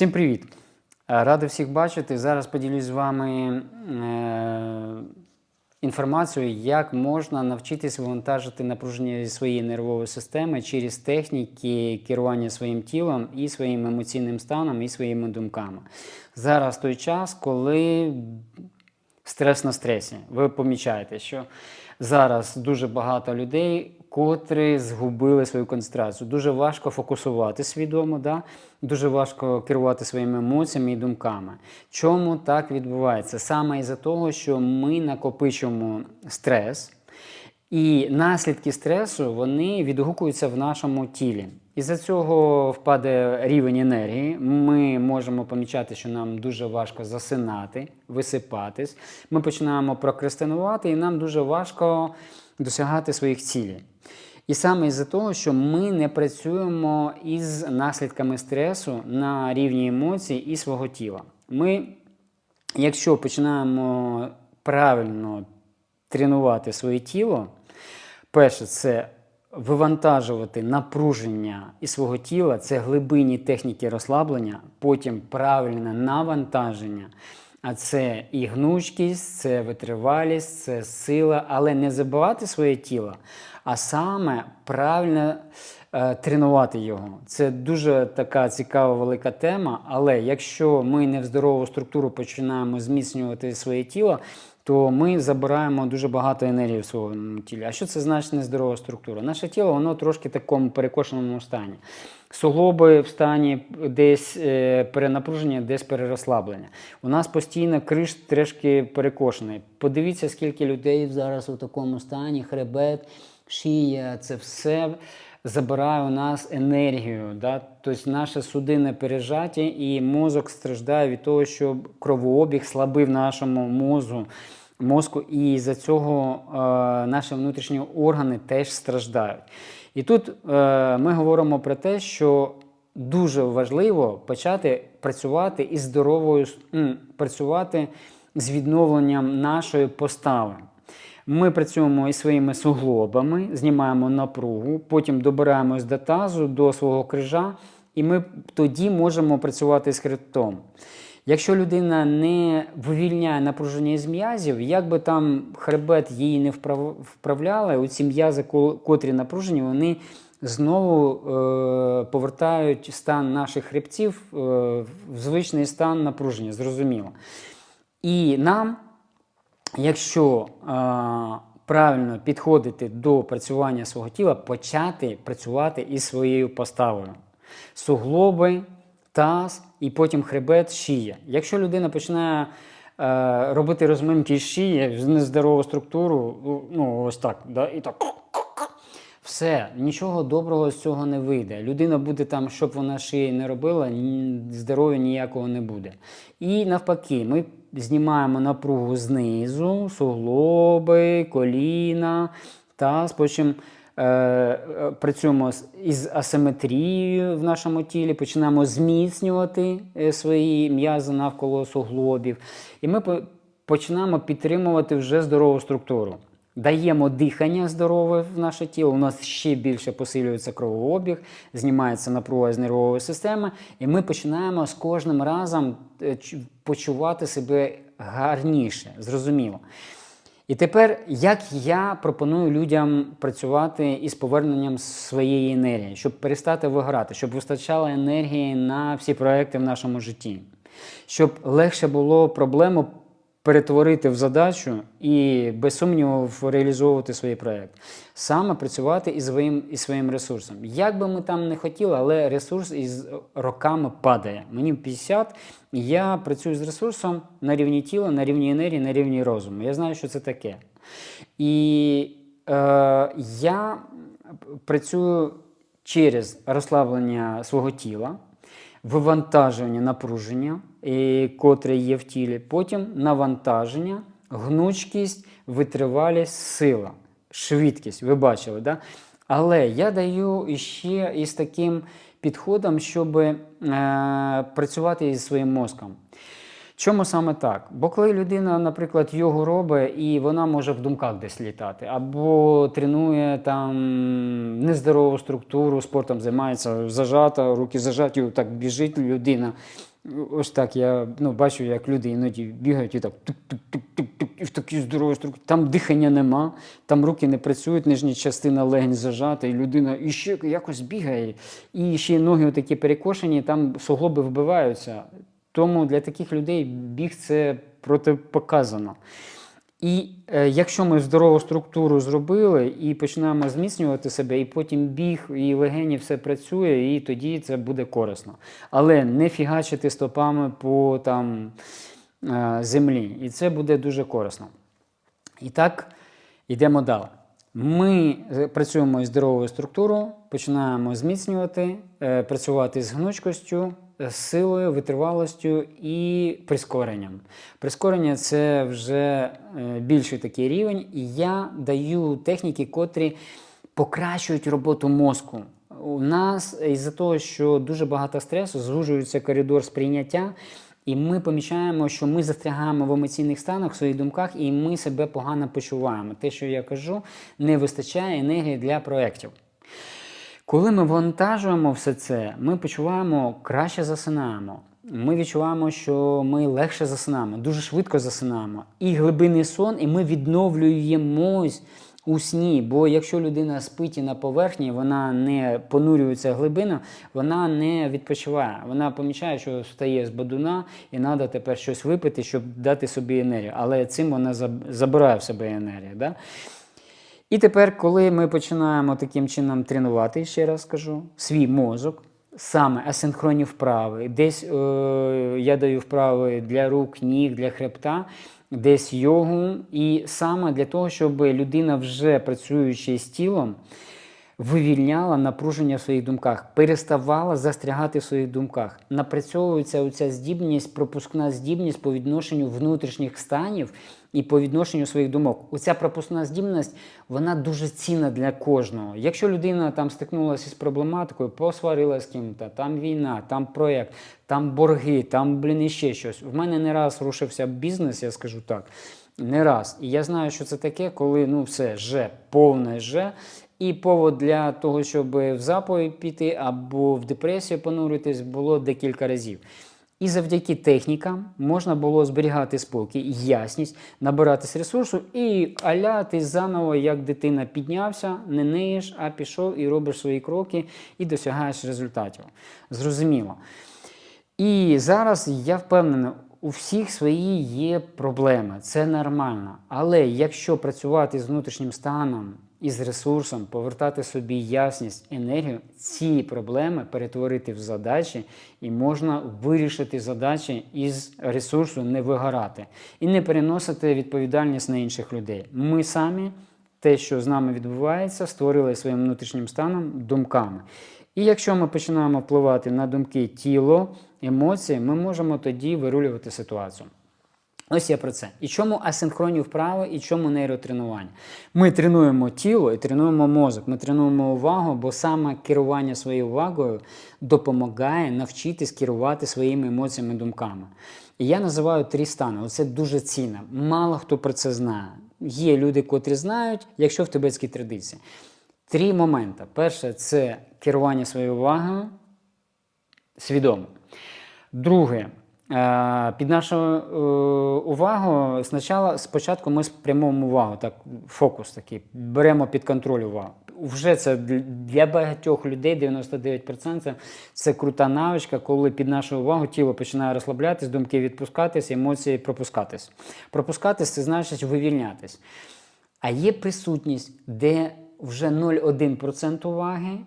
Всім привіт! Е, Радий всіх бачити. Зараз поділюсь з вами е, інформацією, як можна навчитись вивантажити напруження своєї нервової системи через техніки керування своїм тілом і своїм емоційним станом, і своїми думками. Зараз той час, коли стрес на стресі. Ви помічаєте, що зараз дуже багато людей, котрі згубили свою концентрацію. Дуже важко фокусувати свідомо, да? дуже важко керувати своїми емоціями і думками. Чому так відбувається? Саме із-за того, що ми накопичуємо стрес. І наслідки стресу вони відгукуються в нашому тілі. Із-за цього впаде рівень енергії. Ми можемо помічати, що нам дуже важко засинати, висипатись. Ми починаємо прокрастинувати, і нам дуже важко досягати своїх цілей. І саме із-за того, що ми не працюємо із наслідками стресу на рівні емоцій і свого тіла. Ми, якщо починаємо правильно тренувати своє тіло, перше, це вивантажувати напруження із свого тіла, це глибинні техніки розслаблення, потім правильне навантаження. А це і гнучкість, це витривалість, це сила, але не забивати своє тіло, а саме правильно е, тренувати його. Це дуже така цікава велика тема. Але якщо ми не в здорову структуру починаємо зміцнювати своє тіло, то ми забираємо дуже багато енергії в своєму тілі. А що це значить нездорова структура? Наше тіло воно трошки в такому перекошеному стані. Суглоби в стані десь е, перенапруження, десь перерозслаблення. У нас постійно криш трішки перекошений. Подивіться, скільки людей зараз у такому стані, хребет, шия, це все забирає у нас енергію. Да? Тобто наше судини пережаті, і мозок страждає від того, що кровообіг слабий в нашому мозку. Мозку, і за цього е, наші внутрішні органи теж страждають. І тут е, ми говоримо про те, що дуже важливо почати працювати із здоровою працювати з відновленням нашої постави. Ми працюємо із своїми суглобами, знімаємо напругу, потім добираємось до тазу, до свого крижа, і ми тоді можемо працювати з хребтом. Якщо людина не вивільняє напруження з м'язів, як би там хребет її не вправляли, оці м'язи, котрі напружені, вони знову е, повертають стан наших хребців е, в звичний стан напруження, зрозуміло. І нам, якщо е, правильно підходити до працювання свого тіла, почати працювати із своєю поставою. Суглоби, таз і потім хребет, шия. Якщо людина починає е, робити розминки шиї, нездорову структуру, ну ось так, да, і так. Все, нічого доброго з цього не вийде. Людина буде там, щоб вона шиї не робила, здоров'я ніякого не буде. І навпаки, ми знімаємо напругу знизу, суглоби, коліна, таз, потім е, працюємо із асиметрією в нашому тілі, починаємо зміцнювати е, свої м'язи навколо суглобів. І ми починаємо підтримувати вже здорову структуру. Даємо дихання здорове в наше тіло, у нас ще більше посилюється кровообіг, знімається напруга з нервової системи, і ми починаємо з кожним разом е, почувати себе гарніше, зрозуміло. І тепер, як я пропоную людям працювати із поверненням своєї енергії, щоб перестати виграти, щоб вистачало енергії на всі проекти в нашому житті, щоб легше було проблему перетворити в задачу і без сумніву реалізовувати свій проєкт. Саме працювати із своїм із своїм ресурсом. Як би ми там не хотіли, але ресурс із роками падає. Мені 50, і я працюю з ресурсом на рівні тіла, на рівні енергії, на рівні розуму. Я знаю, що це таке. І е, я працюю через розслаблення свого тіла вивантаження напруження, котре є в тілі, потім навантаження, гнучкість, витривалість, сила, швидкість. Ви бачили, да? Але я даю ще із таким підходом, щоб е, працювати зі своїм мозком. Чому саме так? Бо коли людина, наприклад, йогу робить, і вона може в думках десь літати, або тренує там нездорову структуру, спортом займається зажата, руки зажаті, так біжить людина. Ось так я ну, бачу, як люди іноді бігають і так тук-тук-тук-тук-тук, і в такій здоровій структурі. Там дихання нема, там руки не працюють, нижня частина легень зажата, і людина іще якось бігає, і ще ноги такі перекошені, там суглоби вбиваються. Тому для таких людей біг це протипоказано. І е, якщо ми здорову структуру зробили і починаємо зміцнювати себе, і потім біг, і легені все працює, і тоді це буде корисно. Але не фігачити стопами по там, е, землі. І це буде дуже корисно. І так, йдемо далі. Ми е, працюємо із здоровою структурою, починаємо зміцнювати, е, працювати з гнучкостю, з силою, витривалостю і прискоренням. Прискорення це вже е, більший такий рівень, і я даю техніки, котрі покращують роботу мозку. У нас із-за того, що дуже багато стресу, звужується коридор сприйняття. І ми помічаємо, що ми застрягаємо в емоційних станах в своїх думках, і ми себе погано почуваємо. Те, що я кажу, не вистачає енергії для проєктів. Коли ми вантажуємо все це, ми почуваємо краще засинаємо. Ми відчуваємо, що ми легше засинаємо, дуже швидко засинаємо. І глибинний сон, і ми відновлюємось у сні. Бо якщо людина спить і на поверхні, вона не понурюється глибину, вона не відпочиває. Вона помічає, що встає з бадуна і треба тепер щось випити, щоб дати собі енергію. Але цим вона забирає в себе енергію. Да? І тепер, коли ми починаємо таким чином тренувати, ще раз скажу, свій мозок, саме асинхронні вправи, десь е, я даю вправи для рук, ніг, для хребта, десь йогу, і саме для того, щоб людина, вже працюючи з тілом, вивільняла напруження в своїх думках, переставала застрягати в своїх думках. Напрацьовується оця здібність, пропускна здібність по відношенню внутрішніх станів і по відношенню своїх думок. Оця пропускна здібність вона дуже цінна для кожного. Якщо людина там стикнулася з проблематикою, посварилася з ким-то, там війна, там проєкт, там борги, там блін іще щось. В мене не раз рушився бізнес, я скажу так. Не раз. І я знаю, що це таке, коли ну все же, повне же. І повод для того, щоб в запой піти або в депресію понуритись, було декілька разів. І завдяки технікам можна було зберігати спокій, ясність, набиратись ресурсу і аля ти заново, як дитина піднявся, не ниєш, а пішов і робиш свої кроки і досягаєш результатів. Зрозуміло. І зараз я впевнений, у всіх свої є проблеми, це нормально. Але якщо працювати з внутрішнім станом і з ресурсом, повертати собі ясність, енергію, ці проблеми перетворити в задачі, і можна вирішити задачі із ресурсу, не вигорати і не переносити відповідальність на інших людей. Ми самі те, що з нами відбувається, створили своїм внутрішнім станом думками. І якщо ми починаємо впливати на думки тіло, емоції, ми можемо тоді вирулювати ситуацію. Ось я про це. І чому асинхронні вправи, і чому нейротренування? Ми тренуємо тіло і тренуємо мозок. Ми тренуємо увагу, бо саме керування своєю увагою допомагає навчитись керувати своїми емоціями, думками. І я називаю три стани. Оце дуже цінно. Мало хто про це знає. Є люди, котрі знають, якщо в тибетській традиції. Три моменти. Перше це керування своєю увагою свідомо. Друге, е, під нашу е, увагу спочатку, спочатку ми спрямовуємо увагу, так, фокус такий, беремо під контроль увагу. Вже це для- багатьох людей, 99%, це, це крута навичка, коли під нашу увагу тіло починає розслаблятись, думки відпускатись, емоції пропускатись. Пропускатись це значить вивільнятись. А є присутність, де вже 0,1% уваги,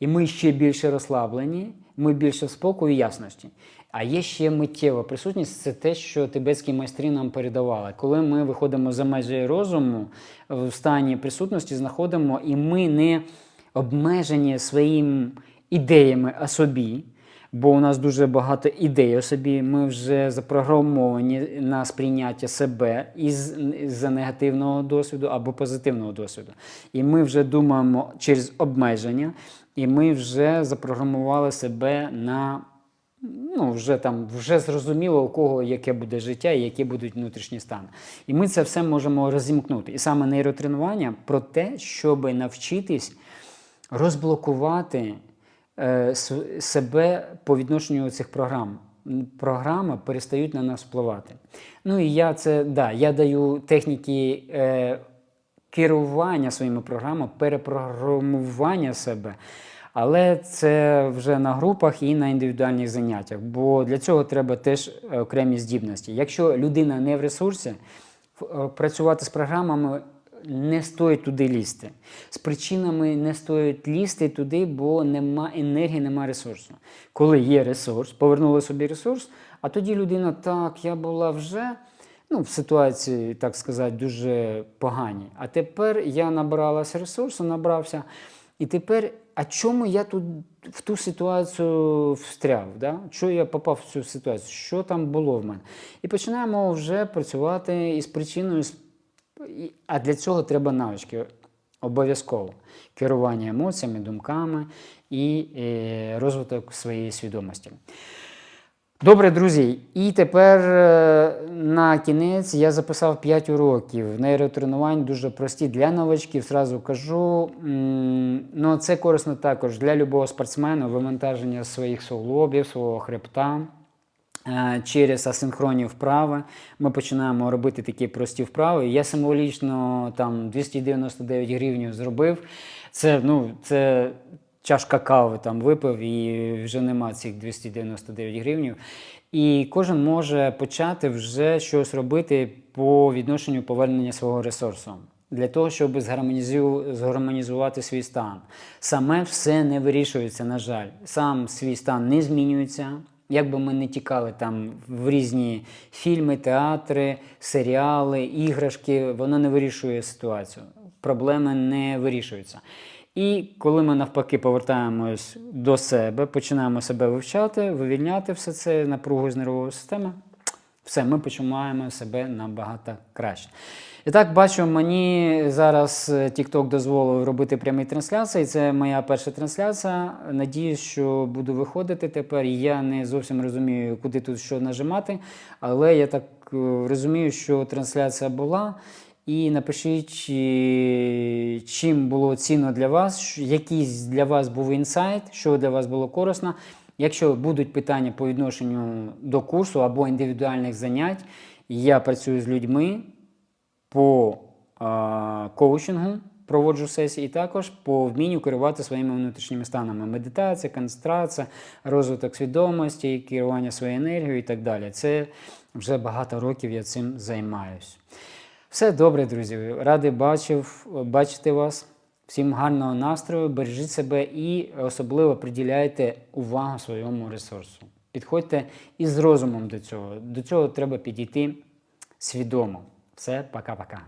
і ми ще більше розслаблені, ми більше в спокою і ясності. А є ще миттєва присутність це те, що тибетські майстри нам передавали. Коли ми виходимо за межі розуму, в стані присутності знаходимо, і ми не обмежені своїми ідеями о собі. Бо у нас дуже багато ідей о собі. Ми вже запрограмовані на сприйняття себе із за негативного досвіду або позитивного досвіду. І ми вже думаємо через обмеження, і ми вже запрограмували себе на ну, вже там вже зрозуміло, у кого яке буде життя і які будуть внутрішні стани. І ми це все можемо розімкнути. І саме нейротренування про те, щоб навчитись розблокувати себе по відношенню цих програм. Програми перестають на нас впливати. Ну і я це да, я даю техніки е, керування своїми програмами, перепрограмування себе. Але це вже на групах і на індивідуальних заняттях, бо для цього треба теж е, окремі здібності. Якщо людина не в ресурсі, е, працювати з програмами не стоїть туди лізти. З причинами не стоїть лізти туди, бо нема енергії, нема ресурсу. Коли є ресурс, повернули собі ресурс, а тоді людина так, я була вже ну, в ситуації, так сказати, дуже поганій. А тепер я набралася ресурсу, набрався. І тепер, а чому я тут в ту ситуацію встряв? Да? Чому я попав в цю ситуацію? Що там було в мене? І починаємо вже працювати із причиною. А для цього треба навички. Обов'язково керування емоціями, думками і е, розвиток своєї свідомості. Добре, друзі, і тепер е, на кінець я записав 5 уроків нейротренувань, дуже прості для новачків. Зразу кажу. Ну, це корисно також для любого спортсмена, вивантаження своїх суглобів, свого хребта. Е, Через асинхронні вправи ми починаємо робити такі прості вправи. Я символічно там 299 гривень зробив. Це, ну, це чашка кави там випив і вже нема цих 299 гривень. І кожен може почати вже щось робити по відношенню повернення свого ресурсу. Для того, щоб згармонізувати свій стан. Саме все не вирішується, на жаль. Сам свій стан не змінюється. Як би ми не тікали там в різні фільми, театри, серіали, іграшки, воно не вирішує ситуацію. Проблеми не вирішуються. І коли ми навпаки повертаємось до себе, починаємо себе вивчати, вивільняти все це напругу з нервової системи, все, ми почуваємо себе набагато краще. І так, бачу, мені зараз е, TikTok дозволив робити прямі трансляції. Це моя перша трансляція. Надіюсь, що буду виходити тепер. Я не зовсім розумію, куди тут що нажимати, але я так е, розумію, що трансляція була. І напишіть, чим було цінно для вас, який для вас був інсайт, що для вас було корисно. Якщо будуть питання по відношенню до курсу або індивідуальних занять, я працюю з людьми по а, коучингу, проводжу сесії, і також по вмінню керувати своїми внутрішніми станами. Медитація, концентрація, розвиток свідомості, керування своєю енергією і так далі. Це вже багато років я цим займаюсь. Все добре, друзі. Радий бачив, бачити вас. Всім гарного настрою, бережіть себе і особливо приділяйте увагу своєму ресурсу. Підходьте із розумом до цього. До цього треба підійти свідомо. Все, пока-пока.